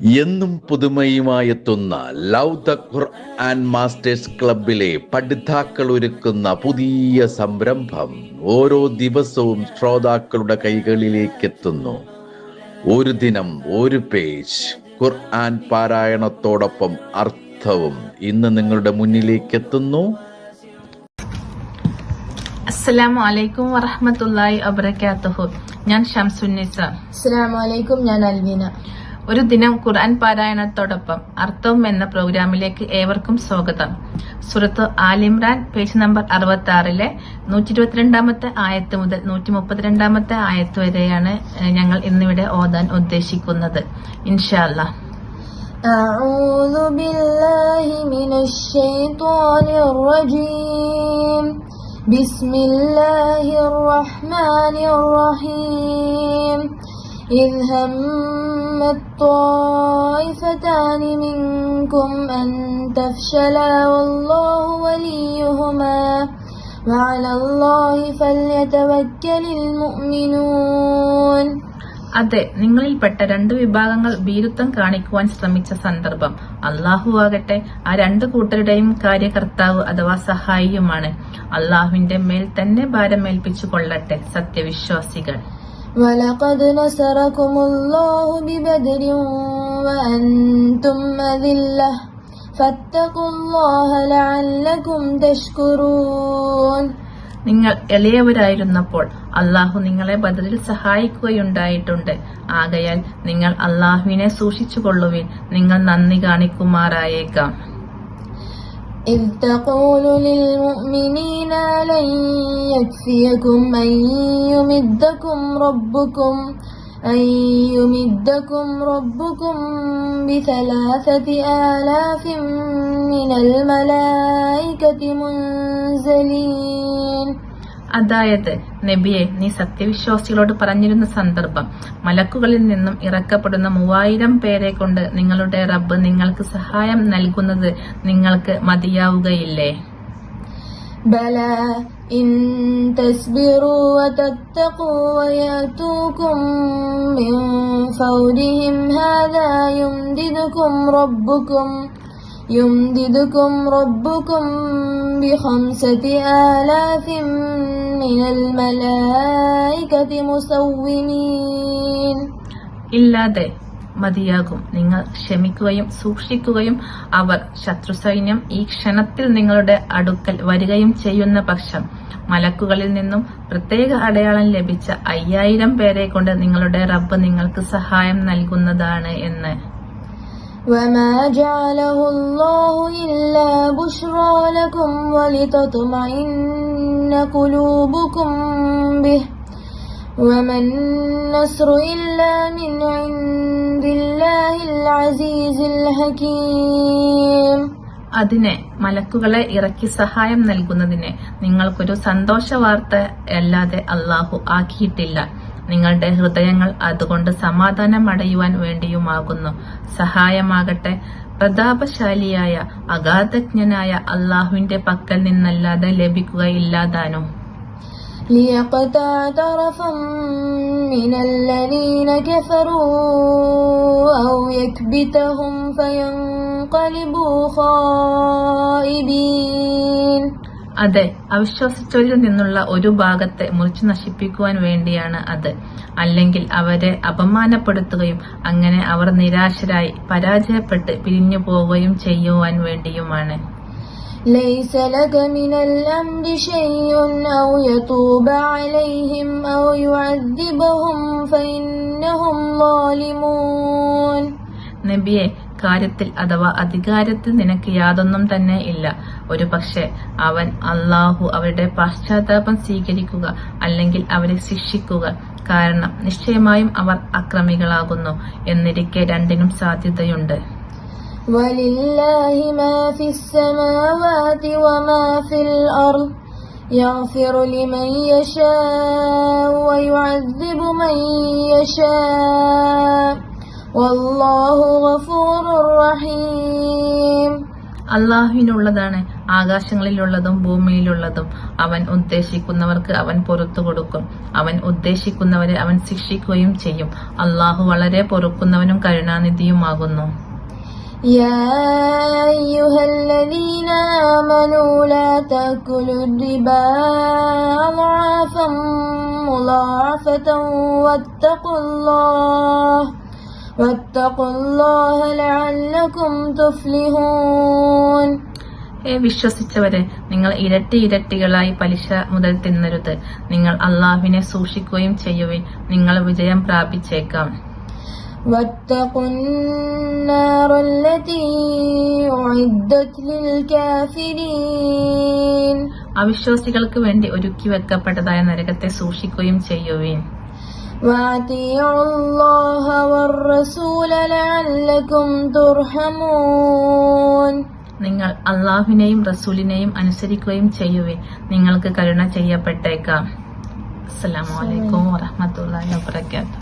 എന്നും പുതുമയുമായെത്തുന്ന love the Quran masters ക്ലബിലെ പഠിതാക്കൾ ഒരുക്കുന്ന പുതിയ സംരംഭം ഓരോ ദിവസവും ശ്രോതാക്കളുടെ കൈകളിലേക്ക് എത്തുന്നു ഒരു ദിനം ഒരു പേജ്. ഖുർആൻ പാരായണത്തോടൊപ്പം അർത്ഥവും ഇന്ന് നിങ്ങളുടെ മുന്നിലേക്ക് എത്തുന്നു അസ്സലാമു അലൈക്കും വറഹ്മത്തുള്ളാഹി വബറകാതുഹു. ഞാൻ ഷംസുന്നിസ. അസ്സലാമലൈക്കും ഞാൻ അൽവീന ഒരു ദിനം ഖുർആൻ പാരായണത്തോടൊപ്പം അർത്ഥവും എന്ന പ്രോഗ്രാമിലേക്ക് ഏവർക്കും സ്വാഗതം സുറത്ത് ആലിമ്രാൻ പേജ് നമ്പർ അറുപത്തി ആറിലെ നൂറ്റി ഇരുപത്തിരണ്ടാമത്തെ ആയത്ത് മുതൽ നൂറ്റി മുപ്പത്തിരണ്ടാമത്തെ ആയത്ത് വരെയാണ് ഏഹ്, ഞങ്ങൾ ഇന്നിവിടെ ഓതാൻ ഉദ്ദേശിക്കുന്നത് ഇൻഷാല്ലാ أعوذ بالله من الشيطان الرجيم بسم الله الرحمن الرحيم إذ همت طائفتان منكم أن تفشلا والله وليهما وعلى الله فليتوكل المؤمنون അതെ നിങ്ങളിൽപ്പെട്ട രണ്ട് വിഭാഗങ്ങൾ ഭീരുത്വം കാണിക്കുവാൻ ശ്രമിച്ച സന്ദർഭം അള്ളാഹു ആകട്ടെ ആ രണ്ട് കൂട്ടരുടെയും കാര്യകർത്താവ് അഥവാ സഹായിയുമാണ് അള്ളാഹുവിന്റെ മേൽ തന്നെ ഭാരമേൽപ്പിച്ചു കൊള്ളട്ടെ സത്യവിശ്വാസികൾ ولقد نصركم الله ببدر وأنتم أذلة فاتقوا الله لعلكم تشكرون നിങ്ങൾ എളിയവരായിരുന്നപ്പോൾ അള്ളാഹു നിങ്ങളെ ബദലിൽ സഹായിക്കുകയുണ്ടായിട്ടുണ്ട് ആകയാൽ നിങ്ങൾ അള്ളാഹുവിനെ സൂക്ഷിച്ചുകൊള്ളുവിൻ നിങ്ങൾ നന്ദി കാണിക്കുമാറായേക്കാം إذ تقول للمؤمنين لن يكفيكم أن يمدكم ربكم أن يمدكم ربكم بثلاثة آلاف من الملائكة منزلين അതായത് നബിയെ നീ സത്യവിശ്വാസികളോട് പറഞ്ഞിരുന്ന സന്ദർഭം മലക്കുകളിൽ നിന്നും ഇറക്കപ്പെടുന്ന മൂവായിരം പേരെ കൊണ്ട് നിങ്ങളുടെ റബ്ബ് നിങ്ങൾക്ക് സഹായം നൽകുന്നത് നിങ്ങൾക്ക് മതിയാവുകയില്ലേ بلى إن تصبروا وتتقوا ويأتوكم من فورهم هذا يمددكم ربكم يمددكم ربكم بخمسة آلاف من الملائكة مسومين ഇല്ലാതെ മതിയാകും നിങ്ങൾ ക്ഷമിക്കുകയും സൂക്ഷിക്കുകയും അവർ ശത്രുസൈന്യം ഈ ക്ഷണത്തിൽ നിങ്ങളുടെ അടുക്കൽ വരികയും ചെയ്യുന്ന പക്ഷം മലക്കുകളിൽ നിന്നും പ്രത്യേക അടയാളം ലഭിച്ച അയ്യായിരം പേരെ കൊണ്ട് നിങ്ങളുടെ റബ്ബ് നിങ്ങൾക്ക് സഹായം നൽകുന്നതാണ് എന്ന് وما جعله الله إلا بشرى لكم ولتطمئن قلوبكم به وما النصر إلا من عند الله العزيز الحكيم അതിനെ മലക്കുകളെ ഇറക്കി സഹായം നൽകുന്നതിനെ നിങ്ങൾക്കൊരു സന്തോഷ വാർത്ത അല്ലാതെ അള്ളാഹു ആക്കിയിട്ടില്ല നിങ്ങളുടെ ഹൃദയങ്ങൾ അതുകൊണ്ട് സമാധാനമടയുവാൻ വേണ്ടിയുമാകുന്നു സഹായമാകട്ടെ പ്രതാപശാലിയായ അഗാധജ്ഞനായ അള്ളാഹുവിന്റെ പക്കൽ നിന്നല്ലാതെ ലഭിക്കുകയില്ലാതാനും ليقطع طرفا من الذين كفروا أو يكبتهم فينقلبوا خائبين അതെ അവിശ്വസിച്ചവരിൽ നിന്നുള്ള ഒരു ഭാഗത്തെ മുറിച്ചു നശിപ്പിക്കുവാൻ വേണ്ടിയാണ് അത് അല്ലെങ്കിൽ അവരെ അപമാനപ്പെടുത്തുകയും അങ്ങനെ അവർ നിരാശരായി പരാജയപ്പെട്ട് പിരിഞ്ഞു പോവുകയും ചെയ്യുവാൻ വേണ്ടിയുമാണ് ليس لك من الأمر شيء أو يتوب عليهم أو يعذبهم فإنهم ظالمون നബിയെ കാര്യത്തിൽ അഥവാ അധികാരത്തിൽ നിനക്ക് യാതൊന്നും തന്നെ ഇല്ല ഒരു പക്ഷെ അവൻ അള്ളാഹു അവരുടെ പശ്ചാത്താപം സ്വീകരിക്കുക അല്ലെങ്കിൽ അവരെ ശിക്ഷിക്കുക കാരണം നിശ്ചയമായും അവർ അക്രമികളാകുന്നു എന്നിരിക്കെ രണ്ടിനും സാധ്യതയുണ്ട് ولله ما في السماوات وما في الأرض يغفر لمن يشاء ويعذب من يشاء والله غفور رحيم അള്ളാഹുവിനുള്ളതാണ് ആകാശങ്ങളിലുള്ളതും ഭൂമിയിലുള്ളതും അവൻ ഉദ്ദേശിക്കുന്നവർക്ക് അവൻ പൊറത്തു കൊടുക്കും അവൻ ഉദ്ദേശിക്കുന്നവരെ അവൻ ശിക്ഷിക്കുകയും ചെയ്യും അള്ളാഹു വളരെ പൊറുക്കുന്നവനും കരുണാനിധിയുമാകുന്നു يا أيها الذين آمنوا لا تأكلوا الربا أضعافا مضاعفة واتقوا الله واتقوا الله لعلكم تفلحون ഏ വിശ്വസിച്ചവരെ നിങ്ങൾ ഇരട്ടി ഇരട്ടികളായി പലിശ മുതൽ തിന്നരുത് നിങ്ങൾ അള്ളാഹുവിനെ സൂക്ഷിക്കുകയും ചെയ്യുവിൻ നിങ്ങൾ വിജയം പ്രാപിച്ചേക്കാം واتقوا النار التي أعدت للكافرين അവിശ്വാസികൾക്ക് വേണ്ടി ഒരുക്കി വെക്കപ്പെട്ടതായ നരകത്തെ സൂക്ഷിക്കുകയും ചെയ്യുവിൻ وأطيعوا الله والرسول لعلكم ترحمون നിങ്ങൾ അള്ളാഹുവിനെയും റസൂലിനെയും അനുസരിക്കുകയും ചെയ്യുവിൻ നിങ്ങൾക്ക് കരുണ ചെയ്യപ്പെട്ടേക്കാം അസ്സലാമു അലൈക്കും വറഹ്മത്തുള്ളാഹി വബറകാതുഹു